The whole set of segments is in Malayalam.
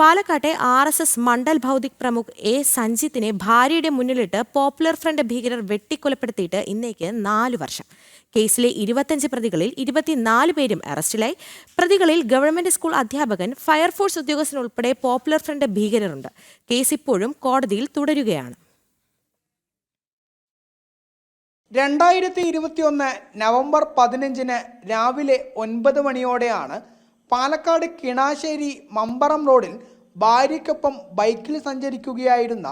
പാലക്കാട്ടെ ആർ എസ് എസ് മണ്ഡൽ ഭൗതിക് പ്രമുഖ് എ സഞ്ജിത്തിനെ ഭാര്യയുടെ മുന്നിലിട്ട് പോപ്പുലർ ഫ്രണ്ട് ഭീകരർ വെട്ടിക്കൊലപ്പെടുത്തിയിട്ട് ഇന്നേക്ക് നാല് വർഷം. കേസിലെ ഇരുപത്തഞ്ച് പ്രതികളിൽ ഇരുപത്തിനാല് പേരും അറസ്റ്റിലായി. പ്രതികളിൽ ഗവൺമെന്റ് സ്കൂൾ അധ്യാപകൻ ഫയർഫോഴ്സ് ഉദ്യോഗസ്ഥൻ ഉൾപ്പെടെ പോപ്പുലർ ഫ്രണ്ട് ഭീകരരുണ്ട്. കേസ് ഇപ്പോഴും കോടതിയിൽ തുടരുകയാണ്. രണ്ടായിരത്തി ഇരുപത്തിയൊന്ന് നവംബർ പതിനഞ്ചിന് രാവിലെ ഒൻപത് മണിയോടെയാണ് പാലക്കാട് കിണാശ്ശേരി മമ്പറം റോഡിൽ ഭാര്യയ്ക്കൊപ്പം ബൈക്കിൽ സഞ്ചരിക്കുകയായിരുന്ന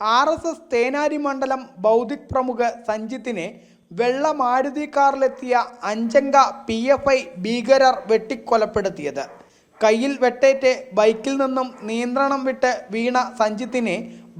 ആർ എസ് എസ് തേനാരി മണ്ഡലം ബൗദ്ധിക് പ്രമുഖ സഞ്ജിത്തിനെ വെള്ള മാരുതി കാറിലെത്തിയ അഞ്ചംഗ പി എഫ് ഐ ഭീകരർ വെട്ടിക്കൊലപ്പെടുത്തിയത്. കയ്യിൽ വെട്ടേറ്റ് ബൈക്കിൽ നിന്നും നിയന്ത്രണം വിട്ട് വീണ സഞ്ജിത്തിനെ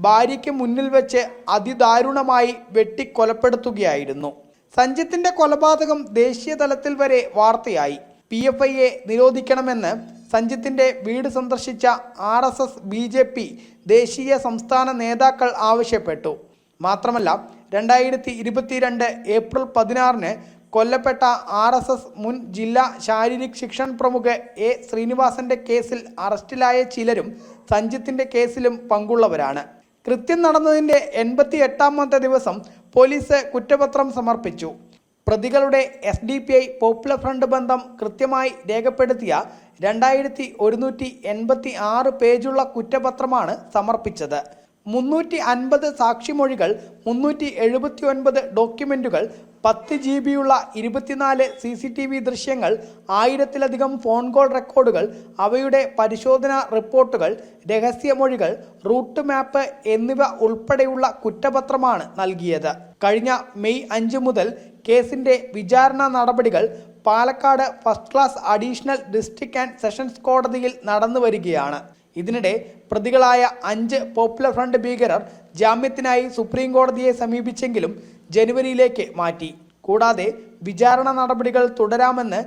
ഭാര്യയ്ക്ക് മുന്നിൽ വെച്ച് അതിദാരുണമായി വെട്ടിക്കൊലപ്പെടുത്തുകയായിരുന്നു. സഞ്ജിത്തിന്റെ കൊലപാതകം ദേശീയ തലത്തിൽ വരെ വാർത്തയായി. പി എഫ് ഐയെ നിരോധിക്കണമെന്ന് സഞ്ജിത്തിന്റെ വീട് സന്ദർശിച്ച R S S B J P ദേശീയ സംസ്ഥാന നേതാക്കൾ ആവശ്യപ്പെട്ടു. മാത്രമല്ല രണ്ടായിരത്തി ഇരുപത്തിരണ്ട് ഏപ്രിൽ പതിനാറിന് കൊല്ലപ്പെട്ട ആർ എസ് എസ് മുൻ ജില്ലാ ശാരീരിക് ശിക്ഷൺ പ്രമുഖ എ ശ്രീനിവാസന്റെ കേസിൽ അറസ്റ്റിലായ ചിലരും സഞ്ജിത്തിന്റെ കേസിലും പങ്കുള്ളവരാണ്. കൃത്യം നടന്നതിന്റെ എൺപത്തി എട്ടാമത്തെ ദിവസം പോലീസ് കുറ്റപത്രം സമർപ്പിച്ചു. പ്രതികളുടെ S D P I popular front ബന്ധം കൃത്യമായി രേഖപ്പെടുത്തിയ രണ്ടായിരത്തി ഒരുന്നൂറ്റി എൺപത്തി ആറ് പേജുള്ള കുറ്റപത്രമാണ് സമർപ്പിച്ചത്. മുന്നൂറ്റി അൻപത് സാക്ഷിമൊഴികൾ മുന്നൂറ്റി എഴുപത്തി ഒൻപത് ഡോക്യുമെന്റുകൾ പത്ത് ജി ബിയുള്ള ഇരുപത്തിനാല് സി സി ടി വി ദൃശ്യങ്ങൾ ആയിരത്തിലധികം ഫോൺ കോൾ റെക്കോർഡുകൾ അവയുടെ പരിശോധനാ റിപ്പോർട്ടുകൾ രഹസ്യമൊഴികൾ റൂട്ട് മാപ്പ് എന്നിവ ഉൾപ്പെടെയുള്ള കുറ്റപത്രമാണ് നൽകിയത്. കഴിഞ്ഞ മെയ് അഞ്ച് മുതൽ കേസിന്റെ വിചാരണ നടപടികൾ Palakkad first class additional district and sessions കോടതിയിൽ നടന്നു വരികയാണ്. ഇതിനിടെ പ്രതികളായ അഞ്ച് പോപ്പുലർ ഫ്രണ്ട് ഭീകരർ ജാമ്യത്തിനായി സുപ്രീം കോടതിയെ സമീപിച്ചെങ്കിലും ജനുവരിയിലേക്ക് മാറ്റി. കൂടാതെ വിചാരണ നടപടികൾ തുടരാമെന്ന്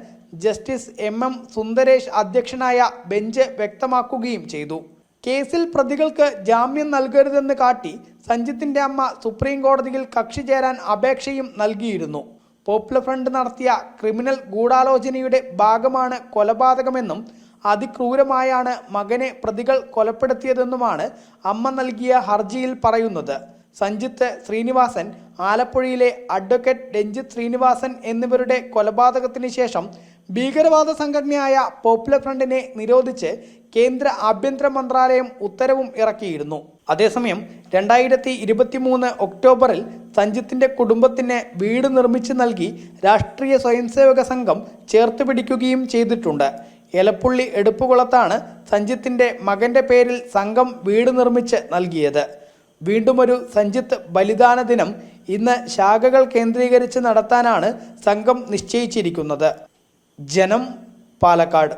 ജസ്റ്റിസ് എം എം സുന്ദരേഷ് അധ്യക്ഷനായ ബെഞ്ച് വ്യക്തമാക്കുകയും ചെയ്തു. കേസിൽ പ്രതികൾക്ക് ജാമ്യം നൽകരുതെന്ന് കാട്ടി സഞ്ജിത്തിന്റെ അമ്മ സുപ്രീം കോടതിയിൽ കക്ഷി ചേരാൻ അപേക്ഷയും നൽകിയിരുന്നു. പോപ്പുലർ ഫ്രണ്ട് നടത്തിയ ക്രിമിനൽ ഗൂഢാലോചനയുടെ ഭാഗമാണ് കൊലപാതകമെന്നും അതിക്രൂരമായാണ് മകനെ പ്രതികൾ കൊലപ്പെടുത്തിയതെന്നുമാണ് അമ്മ നൽകിയ ഹർജിയിൽ പറയുന്നത്. സഞ്ജിത്ത് ശ്രീനിവാസൻ ആലപ്പുഴയിലെ അഡ്വക്കേറ്റ് രഞ്ജിത്ത് ശ്രീനിവാസൻ എന്നിവരുടെ കൊലപാതകത്തിന് ശേഷം ഭീകരവാദ സംഘടനയായ പോപ്പുലർ ഫ്രണ്ടിനെ നിരോധിച്ച് കേന്ദ്ര ആഭ്യന്തര മന്ത്രാലയം ഉത്തരവും ഇറക്കിയിരുന്നു. അതേസമയം രണ്ടായിരത്തി ഇരുപത്തി മൂന്ന് ഒക്ടോബറിൽ സഞ്ജിത്തിന്റെ കുടുംബത്തിന് വീട് നിർമ്മിച്ച് നൽകി രാഷ്ട്രീയ സ്വയംസേവക സംഘം ചേർത്ത് പിടിക്കുകയും ചെയ്തിട്ടുണ്ട്. എലപ്പുള്ളി എടുപ്പുകുളത്താണ് സഞ്ജിത്തിന്റെ മകന്റെ പേരിൽ സംഘം വീട് നിർമ്മിച്ച് നൽകിയത്. വീണ്ടുമൊരു സഞ്ജിത്ത് ബലിദാന ദിനം ഇന്ന് ശാഖകൾ കേന്ദ്രീകരിച്ച് നടത്താനാണ് സംഘം നിശ്ചയിച്ചിരിക്കുന്നത്. ജനം പാലക്കാട്